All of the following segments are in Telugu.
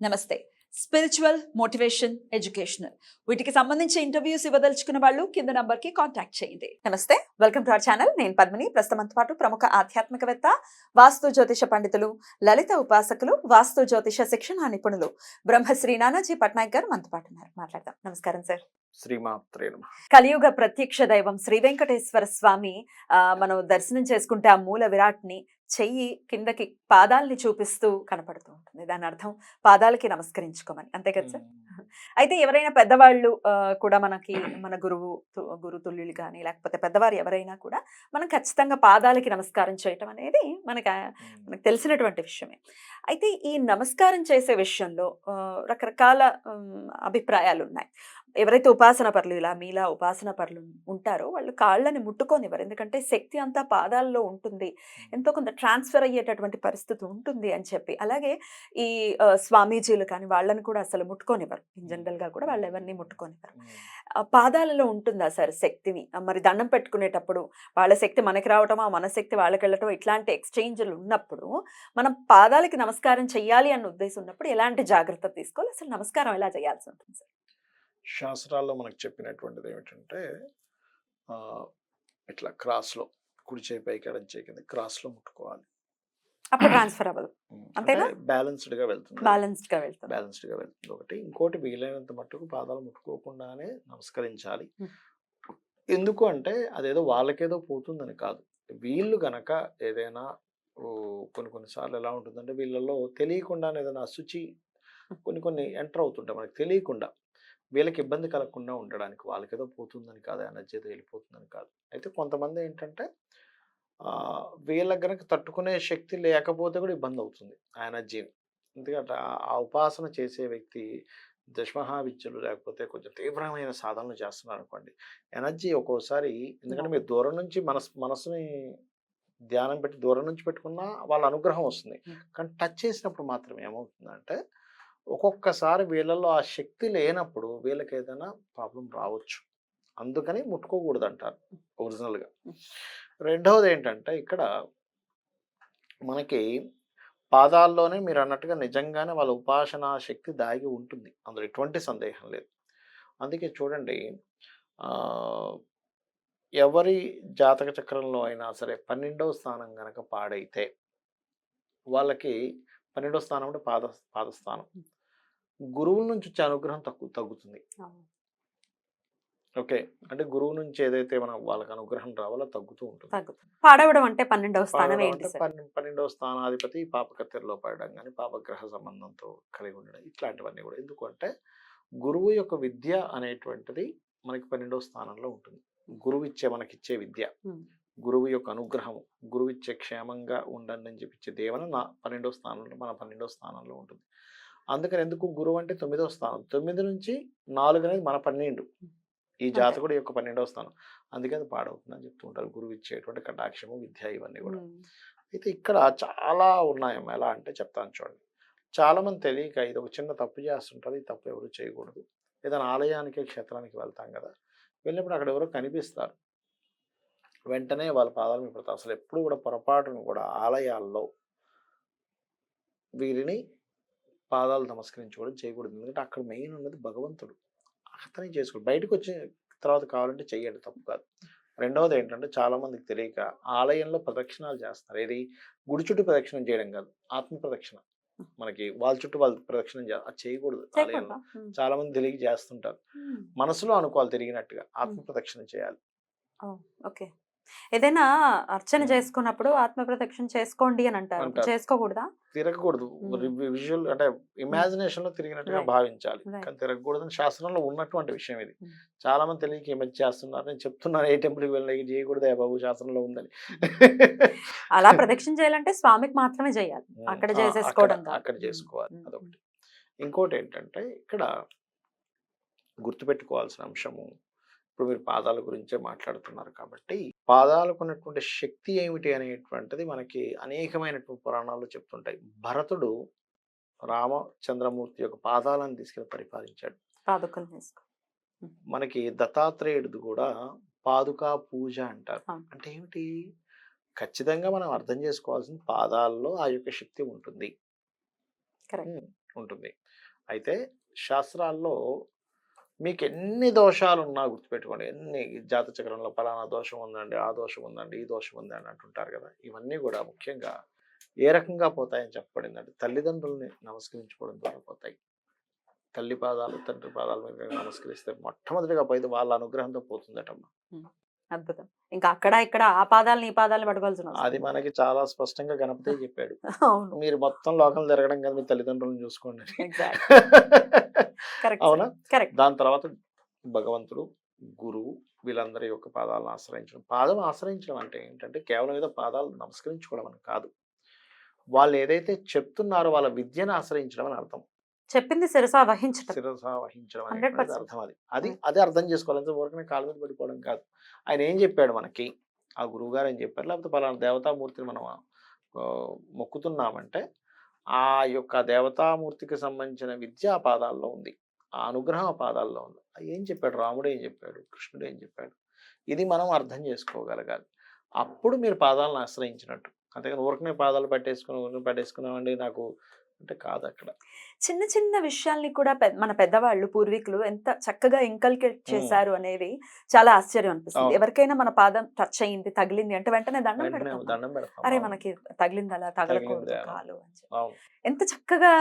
నమస్తే. స్పిరిచువల్ మోటివేషన్ ఎడ్యుకేషనల్ వీటికి సంబంధించి ఇంటర్వ్యూస్ ఇవ్వదలుచుకున్న వాళ్ళు కింద నంబర్కి కాంటాక్ట్ చేయండి. నమస్తే. వెల్కమ్ టు అవర్ ఛానల్ నేను పద్మిని. ప్రస్తుతంతో పాటు ప్రముఖ ఆధ్యాత్మికవేత్త వాస్తు జ్యోతిష పండితులు లలిత ఉపాసకులు వాస్తు జ్యోతిష శిక్షణ నిపుణులు బ్రహ్మశ్రీ నానాజీ పట్నాయక్ గారు మనతో పాటు ఉన్నారు. మాట్లాడదాం. నమస్కారం సార్. కలియుగ ప్రత్యక్ష దైవం శ్రీ వెంకటేశ్వర స్వామి మనం దర్శనం చేసుకుంటే ఆ మూల విరాట్ని చెయ్యి కిందకి పాదాలని చూపిస్తూ కనపడుతూ ఉంటుంది. దాని అర్థం పాదాలకి నమస్కరించుకోమని. అంతే కదా సార్? అయితే ఎవరైనా పెద్దవాళ్ళు కూడా మనకి మన గురువు తు- గురు తుల్యులు కానీ లేకపోతే పెద్దవారు ఎవరైనా కూడా మనం ఖచ్చితంగా పాదాలకి నమస్కారం చేయటం అనేది మనకి మనకు తెలిసినటువంటి విషయమే. అయితే ఈ నమస్కారం చేసే విషయంలో రకరకాల అభిప్రాయాలు ఉన్నాయి ఎవరైతే ఉపాసన పరులు ఇలా మీలా ఉపాసన పరులు ఉంటారో వాళ్ళు కాళ్ళని ముట్టుకోనివ్వరు. ఎందుకంటే శక్తి అంతా పాదాల్లో ఉంటుంది. ఎంతో కొంత ట్రాన్స్ఫర్ అయ్యేటటువంటి పరిస్థితి ఉంటుంది అని చెప్పి. అలాగే ఈ స్వామీజీలు కానీ వాళ్ళని కూడా అసలు ముట్టుకోనివ్వరు. ఇన్ జనరల్గా కూడా వాళ్ళు ఎవరిని ముట్టుకోనివ్వరు. పాదాలలో ఉంటుందా సార్ శక్తిని? మరి దండం పెట్టుకునేటప్పుడు వాళ్ళ శక్తి మనకి రావటమా? మన శక్తి వాళ్ళకి వెళ్ళటం ఇట్లాంటి ఎక్స్చేంజ్లు ఉన్నప్పుడు మనం పాదాలకి నమస్కారం చెయ్యాలి అన్న ఉద్దేశం ఉన్నప్పుడు ఎలాంటి జాగ్రత్త తీసుకోవాలి? అసలు నమస్కారం ఎలా చేయాల్సి ఉంటుంది సార్? శాస్త్రాల్లో మనకు చెప్పినటువంటిది ఏమిటంటే ఇట్లా క్రాస్లో కుడి చేయి పైకి ఎడం చేయి కింద క్రాస్లో ముట్టుకోవాలి. అప్పుడు ట్రాన్స్ఫర్ అవ్వదు. అంతేనా? బ్యాలెన్స్డ్గా వెళ్తుంది. బ్యాలెన్స్డ్గా వెళ్తాం బ్యాలెన్స్డ్గా వెళ్తుంది. ఒకటి ఇంకోటి వీలైనంత మట్టుకు పాదాలు ముట్టుకోకుండానే నమస్కరించాలి. ఎందుకు అంటే అదేదో వాళ్ళకేదో పోతుందని కాదు. వీళ్ళు గనక ఏదైనా కొన్ని కొన్నిసార్లు ఎలా ఉంటుందంటే వీళ్ళలో తెలియకుండానే ఏదైనా అశుచి కొన్ని కొన్ని ఎంటర్ అవుతుంటాయి మనకు తెలియకుండా. వీళ్ళకి ఇబ్బంది కలగకుండా ఉండడానికి వాళ్ళకేదో పోతుందని కాదు ఎనర్జీ ఏదో వెళ్ళిపోతుందని కాదు. అయితే కొంతమంది ఏంటంటే ఆ, వీళ్ళకి గనక తట్టుకునే శక్తి లేకపోతే కూడా ఇబ్బంది అవుతుంది ఆ ఎనర్జీని ఎందుకంటే ఆ- ఉపాసన చేసే వ్యక్తి దశమహా విద్యలు లేకపోతే కొంచెం తీవ్రమైన సాధనలు చేస్తున్నారు అనుకోండి ఎనర్జీ ఒక్కోసారి ఎందుకంటే మీరు దూరం నుంచి మనస్ మనసుని ధ్యానం పెట్టి దూరం నుంచి పెట్టుకున్నా వాళ్ళ అనుగ్రహం వస్తుంది. కానీ టచ్ చేసినప్పుడు మాత్రం ఏమవుతుందంటే ఒక్కొక్కసారి వీళ్ళలో ఆ శక్తి లేనప్పుడు వీళ్ళకి ఏదైనా ప్రాబ్లం రావచ్చు. అందుకని ముట్టుకోకూడదు అంటారు ఒరిజినల్గా. రెండవది ఏంటంటే ఇక్కడ మనకి పాదాల్లోనే మీరు అన్నట్టుగా నిజంగానే వాళ్ళ ఉపాసనా శక్తి దాగి ఉంటుంది. అందులో ఎటువంటి సందేహం లేదు. అందుకే చూడండి ఎవరి జాతక చక్రంలో అయినా సరే పన్నెండవ స్థానం గనక పాడైతే వాళ్ళకి పన్నెండవ స్థానం అంటే పాద పాదస్థానం. గురువుల నుంచి వచ్చే అనుగ్రహం తగ్గు తగ్గుతుంది. ఓకే. అంటే గురువు నుంచి ఏదైతే మనం వాళ్ళకి అనుగ్రహం రావాలో తగ్గుతూ ఉంటుంది. తగ్గుతుంది పాడవడం అంటే పన్నెండవ స్థానం ఏంటి స్థానాధిపతి పాపకత్తెరలో పడడం కానీ పాపగ్రహ సంబంధంతో కలిగి ఉండడం ఇట్లాంటివన్నీ కూడా. ఎందుకంటే గురువు యొక్క విద్య అనేటువంటిది మనకి పన్నెండవ స్థానంలో ఉంటుంది. గురువు ఇచ్చే మనకిచ్చే విద్య. గురువు యొక్క అనుగ్రహం గురువు ఇచ్చే క్షేమంగా ఉండండి అని చెప్పిచ్చే దేవన నా పన్నెండవ స్థానంలో మన పన్నెండవ స్థానంలో ఉంటుంది. అందుకని ఎందుకు గురువు అంటే తొమ్మిదవ స్థానం. తొమ్మిది నుంచి నాలుగు అనేది మన పన్నెండు. ఈ. జాతకుడు యొక్క పన్నెండవ స్థానం. అందుకే అది పాడవుతుందని చెప్తూ ఉంటారు. గురువు ఇచ్చేటువంటి కటాక్షము విద్య ఇవన్నీ కూడా. అయితే ఇక్కడ చాలా ఉన్నాయమ్మా. ఎలా అంటే చెప్తాను చూడండి. చాలా మంది తెలియక ఇది ఒక చిన్న తప్పు చేస్తుంటారు. ఈ తప్పు ఎవరు చేయకూడదు. ఏదైనా ఆలయానికి క్షేత్రానికి వెళ్తాం కదా. వెళ్ళినప్పుడు అక్కడ ఎవరో కనిపిస్తారు. వెంటనే వాళ్ళ పాదాలు పడతారు అసలు ఎప్పుడు కూడా పొరపాటును కూడా ఆలయాల్లో వీరిని పాదాలు నమస్కరించుకోవడం చేయకూడదు. ఎందుకంటే అక్కడ మెయిన్ ఉన్నది భగవంతుడు. అతనే చేసుకోడు. బయటకు వచ్చిన తర్వాత కావాలంటే చెయ్యండి తప్పు కాదు. రెండవది ఏంటంటే చాలా మందికి తెలియక ఆలయంలో ప్రదక్షిణాలు చేస్తారు ఏది? గుడి చుట్టూ ప్రదక్షిణం చేయడం కాదు. ఆత్మ ప్రదక్షిణ. మనకి వాళ్ళ చుట్టూ వాళ్ళు ప్రదక్షిణం అది చేయకూడదు ఆలయంలో. చాలా మంది తెలియక చేస్తుంటారు. మనసులో అనుకోవాలి తిరిగినట్టుగా. ఆత్మ ప్రదక్షిణ చేయాలి. ఓకే. ఏదైనా అర్చన. చేసుకున్నప్పుడు ఆత్మ ప్రదక్షిణ చేసుకోండి అని అంటారు అంటారు. చేసుకోకూడదా తిరగకూడదు. విజువల్ అంటే ఇమాజినేషన్లో తిరిగినట్టుగా Right. భావించాలి Right. కానీ తిరగకూడదని శాస్త్రంలో ఉన్నటువంటి విషయం ఇది Hmm. చాలా మంది తెలియక మధ్య చేస్తున్నారు నేను చెప్తున్నాను ఏ టెంపుల్కి వెళ్ళి ఇది చేయకూడదు బాబు శాస్త్రంలో ఉందని అలా ప్రదక్షిణ చేయాలంటే స్వామికి మాత్రమే చేయాలి. అక్కడ ఆ, చేసేసుకోవడం అక్కడ- కాదు. అక్కడ ఉమ్. చేసుకోవాలి. అదొకటి ఇంకోటి ఏంటంటే ఇక్కడ గుర్తుపెట్టుకోవాల్సిన అంశము ఇప్పుడు మీరు పాదాల గురించే మాట్లాడుతున్నారు కాబట్టి పాదాలకు ఉన్నటువంటి శక్తి ఏమిటి అనేటువంటిది మనకి అనేకమైనటువంటి పురాణాలు చెప్తుంటాయి. భరతుడు రామచంద్రమూర్తి యొక్క పాదాలను తీసుకెళ్ళి పరిపాలించాడు. మనకి దత్తాత్రేయుడిది కూడా పాదుకా పూజ అంటారు. అంటే ఏమిటి? ఖచ్చితంగా మనం అర్థం చేసుకోవాల్సిన పాదాల్లో ఆ యొక్క శక్తి ఉంటుంది. ఉంటుంది. అయితే శాస్త్రాల్లో మీకు ఎన్ని దోషాలు ఉన్నా గుర్తుపెట్టుకోండి. ఎన్ని జాత చక్రంలో ఫలానా దోషం ఉందండి ఆ దోషం ఉందండి ఈ దోషం ఉందండి అంటుంటారు కదా. ఇవన్నీ కూడా ముఖ్యంగా ఏ రకంగా పోతాయని చెప్పబడిందంటే తల్లిదండ్రుల్ని నమస్కరించుకోవడం ద్వారా పోతాయి. తల్లి పాదాలు తండ్రి పాదాల మీద నమస్కరిస్తే మొట్టమొదటిగా పోయింది వాళ్ళ అనుగ్రహంతో పోతుందటమ్మా. అద్భుతం. ఇంకా అక్కడ ఇక్కడ ఆ పాదాలను ఈ పాదాలను పట్టుకోవాల్సిన అది. మనకి చాలా స్పష్టంగా గణపతి చెప్పాడు. అవును. మీరు మొత్తం లోకం తిరగడం కదా మీ తల్లిదండ్రులను చూసుకోండి అవునా? కరెక్ట్ దాని తర్వాత భగవంతుడు గురువు వీళ్ళందరి యొక్క పాదాలను ఆశ్రయించడం. పాదం ఆశ్రయించడం అంటే ఏంటంటే కేవలం ఏదో పాదాలు నమస్కరించుకోవడం అని కాదు. వాళ్ళు ఏదైతే చెప్తున్నారో వాళ్ళ విద్యను ఆశ్రయించడం అని అర్థం. చెప్పింది శిరసా వహించటం. శిరస వహించడం 100% అనేది అర్థం అది. అది. అదే అర్థం చేసుకోవాలి ఊరికనే కాలు మీద పడిపోవడం కాదు. ఆయన ఏం చెప్పాడు మనకి? ఆ గురువు గారు ఏం చెప్పారు? లేకపోతే పలానా దేవతామూర్తిని మనం మొక్కుతున్నామంటే ఆ యొక్క దేవతామూర్తికి సంబంధించిన విద్య ఆ పాదాల్లో ఉంది. ఆ అనుగ్రహం ఆ పాదాల్లో ఉంది. ఏం చెప్పాడు? రాముడు ఏం చెప్పాడు? కృష్ణుడు ఏం చెప్పాడు? ఇది మనం అర్థం చేసుకోగలగాలి. అప్పుడు మీరు పాదాలను ఆశ్రయించినట్టు. అంతేగాని ఊరికనే పాదాలు పట్టేసుకుని ఊరికనే పట్టేసుకున్నామండి నాకు అంటే కాదు అక్కడ చిన్న చిన్న విషయాల్ని కూడా మన పెద్దవాళ్ళు పూర్వీకులు ఎంత చక్కగా ఇంకల్కేట్ చేశారు అనేది చాలా ఆశ్చర్యం అనిపిస్తుంది. ఎవరికైనా మన పాదం టచ్ అయింది తగిలింది అంటే వెంటనే దండం పెడతాం అరే. మనకి తగిలింది అలా తగలకూడదు. కాలు అని ఎంత చక్కగా.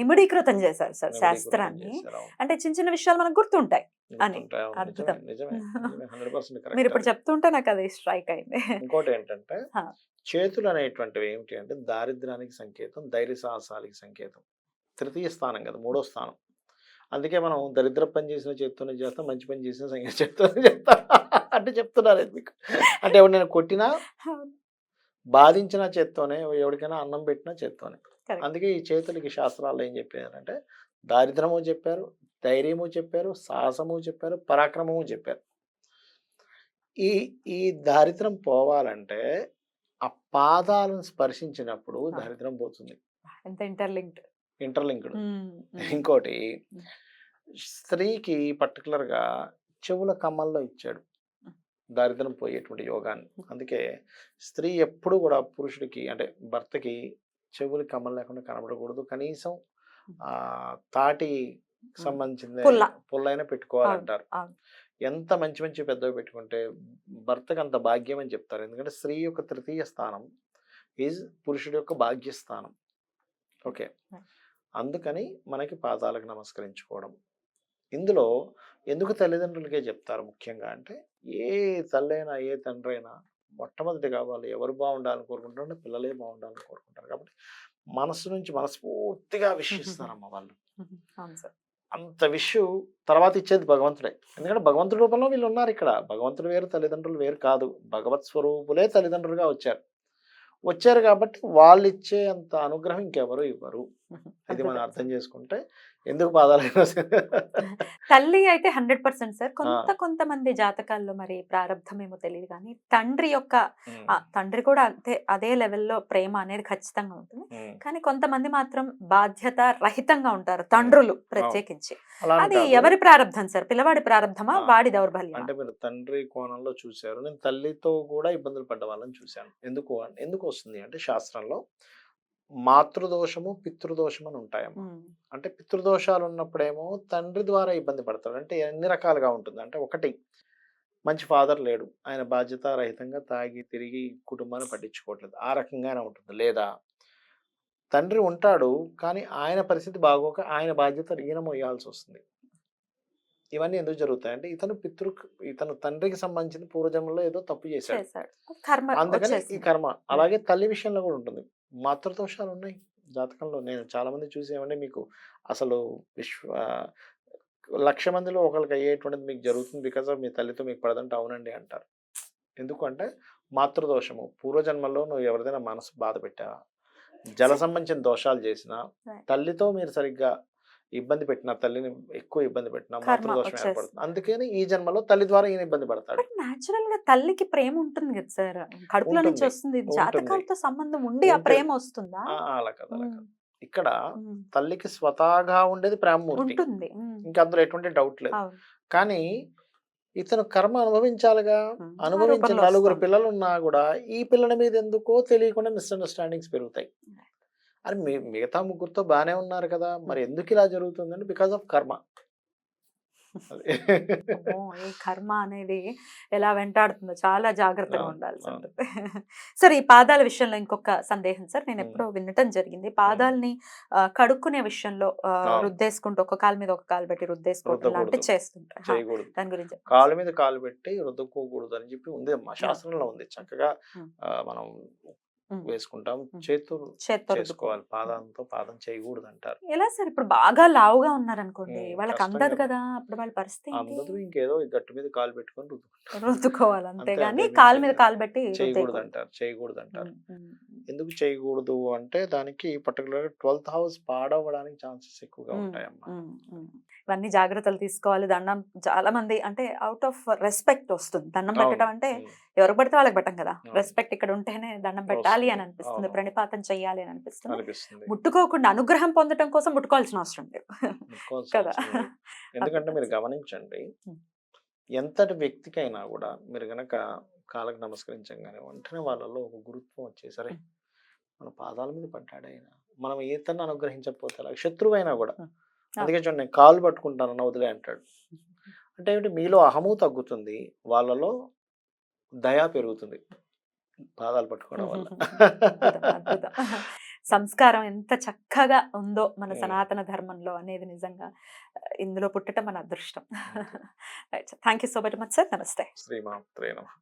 నిమిడీకృతం చేశారు సార్ శాస్త్రాన్ని. అంటే చిన్న చిన్న విషయాలు మనకు గుర్తుంటాయి అని. పర్సెంట్ మీరు ఇప్పుడు చెప్తుంటే నాకు అది స్ట్రైక్ అయింది. ఇంకోటి ఏంటంటే. చేతులు అనేటువంటివి ఏమిటి అంటే దారిద్ర్యానికి సంకేతం ధైర్య సాహసాలకి సంకేతం. తృతీయ స్థానం కదా మూడో స్థానం. అందుకే మనం దరిద్ర పని చేసిన చేత్తోనే చేస్తాం మంచి పని చేసిన సంగతి చేత్తోనే చేస్తాం అంటే చెప్తున్నారు మీకు. అంటే ఎవరు నేను కొట్టినా బాధించిన చేత్తోనే ఎవరికైనా అన్నం పెట్టినా చేత్తోనే. అందుకే ఈ చేతులకి శాస్త్రాల్లో ఏం చెప్పారంటే దారిద్రము చెప్పారు ధైర్యము చెప్పారు సాహసము చెప్పారు పరాక్రమము చెప్పారు. ఈ ఈ దారిద్రం పోవాలంటే ఆ పాదాలను స్పర్శించినప్పుడు. దారిద్రం పోతుంది. ఇంటర్లింక్డ్. ఇంటర్లింక్డ్. ఇంకోటి స్త్రీకి particular గా చెవుల కమ్మల్లో ఇచ్చాడు. దారిద్రం పోయేటువంటి యోగాన్ని. అందుకే స్త్రీ ఎప్పుడు కూడా పురుషుడికి అంటే భర్తకి చెవులు కమ్మలు లేకుండా కనబడకూడదు. కనీసం ఆ తాటి సంబంధించిన పుల్ల. పుల్లైనా పెట్టుకోవాలంటారు. ఎంత మంచి మంచి పెద్దవి పెట్టుకుంటే భర్తకు అంత భాగ్యం అని చెప్తారు. ఎందుకంటే స్త్రీ యొక్క తృతీయ స్థానం ఈజ్ పురుషుడి యొక్క భాగ్యస్థానం. ఓకే. అందుకని మనకి పాదాలకు నమస్కరించుకోవడం. ఇందులో ఎందుకు తల్లిదండ్రులకే చెప్తారు ముఖ్యంగా అంటే ఏ తల్లైనా ఏ తండ్రి అయినా మొట్టమొదటిగా వాళ్ళు ఎవరు బాగుండాలని కోరుకుంటారంటే పిల్లలే బాగుండాలని కోరుకుంటారు. కాబట్టి మనసు నుంచి మనస్ఫూర్తిగా విశ్వసిస్తారమ్మ వాళ్ళు. అంత విషు తర్వాత ఇచ్చేది భగవంతుడే. ఎందుకంటే భగవంతుడి రూపంలో వీళ్ళు ఉన్నారు ఇక్కడ. భగవంతుడు వేరు తల్లిదండ్రులు వేరు కాదు. భగవత్ స్వరూపులే తల్లిదండ్రులుగా వచ్చారు. వచ్చారు కాబట్టి వాళ్ళు ఇచ్చే అంత అనుగ్రహం ఇంకెవరు ఇవ్వరు. ఇది మనం అర్థం చేసుకుంటే ఎందుకు సరే. తల్లి అయితే హండ్రెడ్ పర్సెంట్ సార్. కొంత కొంతమంది జాతకాల్లో మరి ప్రారంధం ఏమో తెలియదు కానీ తండ్రి యొక్క తండ్రి కూడా అంతే అదే లెవెల్లో ప్రేమ అనేది ఖచ్చితంగా ఉంటుంది. కానీ కొంతమంది మాత్రం బాధ్యత రహితంగా ఉంటారు తండ్రులు ప్రత్యేకించి. అది. ఎవరి ప్రారంధం సార్? పిల్లవాడి ప్రారంధమా ఆ, వాడి దౌర్బల్యం అంటే మీరు తండ్రి కోణంలో చూశారు. నేను తల్లితో కూడా ఇబ్బందులు పడ్డ వాళ్ళని చూశాను. ఎందుకు ఎందుకు వస్తుంది అంటే శాస్త్రంలో మాతృదోషము పితృదోషం అని ఉంటాయమ్మ. అంటే పితృదోషాలు ఉన్నప్పుడేమో తండ్రి ద్వారా ఇబ్బంది పడతాడు. అంటే ఎన్ని రకాలుగా ఉంటుంది? అంటే ఒకటి మంచి ఫాదర్ లేడు. ఆయన బాధ్యత రహితంగా తాగి తిరిగి కుటుంబాన్ని పట్టించుకోవట్లేదు. ఆ రకంగానే ఉంటుంది. లేదా తండ్రి ఉంటాడు కానీ ఆయన పరిస్థితి బాగోక ఆయన బాధ్యత ఈయన మోయాల్సి వస్తుంది. ఇవన్నీ ఎందుకు జరుగుతాయి అంటే ఇతను పితృ ఇతను తండ్రికి సంబంధించిన పూర్వజన్మలో ఏదో తప్పు చేశాడు. అందుకని ఈ. కర్మ. అలాగే తల్లి విషయంలో కూడా ఉంటుంది. మాతృదోషాలు ఉన్నాయి జాతకంలో. నేను చాలా మంది చూసేవండి మీకు అసలు విశ్వ లక్ష మందిలో ఒకరికి అయ్యేటువంటిది మీకు జరుగుతుంది బికాస్ ఆఫ్ మీ తల్లితో మీకు పడదంటే అవునండి అంటారు. ఎందుకు అంటే మాతృదోషము పూర్వజన్మలో నువ్వు ఎవరిదైనా మనసు బాధ పెట్టావా? జల సంబంధించిన దోషాలు చేసినా. తల్లితో మీరు సరిగ్గా ఇబ్బంది పెట్టిన తల్లిని ఎక్కువ ఇబ్బంది పెట్టిన మాతృదోషం. ఏర్పడుతుంది అందుకని ఈ జన్మలో తల్లి ద్వారా ఈయన ఇబ్బంది పడతాడు న్యాచురల్గా తల్లికి ప్రేమ ఉంటుంది కదా సార్ కడుపులో నుంచి. వస్తుంది. జాతకాలతో సంబంధం ఉండి ఆ. ప్రేమ వస్తుందా అలా కదా అలా ఉమ్, కాదు. ఇక్కడ తల్లికి స్వతహాగా ఉండేది ప్రేమమూర్తి ఇంకా అందులో ఎటువంటి డౌట్ లేదు. కానీ ఇతను కర్మ అనుభవించాలిగా అనుభవించిన నలుగురు. పిల్లలు ఉన్నా కూడా ఈ పిల్లల మీద ఎందుకో తెలియకుండా మిస్అండర్స్టాండింగ్స్ పెరుగుతాయి అని మీ- మిగతా ముగ్గురుతో బాగానే ఉన్నారు కదా! మరి ఎందుకు ఇలా జరుగుతుందంటే బికాస్ ఆఫ్ కర్మ. ఈ కర్మ అనేది ఎలా వెంటాడుతుందో చాలా జాగ్రత్తగా అవును. ఉంటుంది. సార్ ఈ పాదాల విషయంలో ఇంకొక సందేహం సార్. నేను. ఎప్పుడో వినటం జరిగింది. పాదాలని కడుక్కునే విషయంలో. రుద్దేసుకుంటూ ఒక కాలు మీద ఒక కాలు పెట్టి రుద్దేసుకోవటం లాంటివి రుద్దకూడదు. చేస్తుంటారు. దాని గురించి కాలు సార్. మీద కాలు పెట్టి రుద్దుకోకూడదు అని చెప్పి ఉంది. మా శాస్త్రంలో ఉంది. చక్కగా మనం. వేసుకుంటాం. చేతులు చేత్తో. చేసుకోవాలి పాదంతో పాదం చేయకూడదు అంటారు ఎలా సార్ ఇప్పుడు బాగా లావుగా ఉన్నారనుకోండి వాళ్ళకి అందదు కదా. అప్పుడు వాళ్ళ పరిస్థితి? అందరూ ఇంకేదో గట్టు మీద కాలు పెట్టుకొని రుద్దుకుంటారు రుద్దుకోవాలి అంతే, అంతేగాని అంతే, కాలు మీద కాలు పెట్టి చేయకూడదు. అంటారు చేయకూడదు అంటారు. ఎందుకు చేయకూడదు అంటే దానికి పర్టికులర్ ట్వెల్త్ హౌస్ పాడవడానికి ఛాన్సెస్ ఎక్కువగా ఉంటాయమ్మా. ఇవన్నీ జాగ్రత్తలు తీసుకోవాలి దండం చాలా మంది అంటే అవుట్ ఆఫ్ రెస్పెక్ట్ వస్తుంది దండం. పెట్టడం అంటే ఉమ్. ఎవరికి పడితే వాళ్ళకి పెట్టం కదా. రెస్పెక్ట్ ఇక్కడ ఉంటేనే దండం పెట్టాలి అని వస్తుంది. అనిపిస్తుంది. ప్రణిపాతం చెయ్యాలి అని అనిపిస్తుంది ముట్టుకోకుండా అనుగ్రహం పొందడం కోసం ముట్టుకోవాల్సిన అవసరం లేదు కదా. ఎందుకంటే మీరు గమనించండి. ఎంతటి వ్యక్తికైనా కూడా మీరు గనక కాళ్ళకి నమస్కరించగానే వెంటనే వాళ్ళలో ఒక గురుత్వం వచ్చేసరి. మన పాదాల మీద పడ్డాడు ఆయన మనం ఈతన్ని అనుగ్రహించకపోతే అలా శత్రువు అయినా కూడా. అందుకే చూడండి నేను కాలు పట్టుకుంటానన్న వదిలే అంటాడు అంటే ఏమిటి మీలో అహము తగ్గుతుంది వాళ్ళలో దయ పెరుగుతుంది పాదాలు పట్టుకోవడం వల్ల. సంస్కారం ఎంత చక్కగా ఉందో మన. సనాతన ధర్మంలో అనేది నిజంగా ఇందులో పుట్టడం మన అదృష్టం. Thank you so very much sir నమస్తే శ్రీమాత్రే నమః.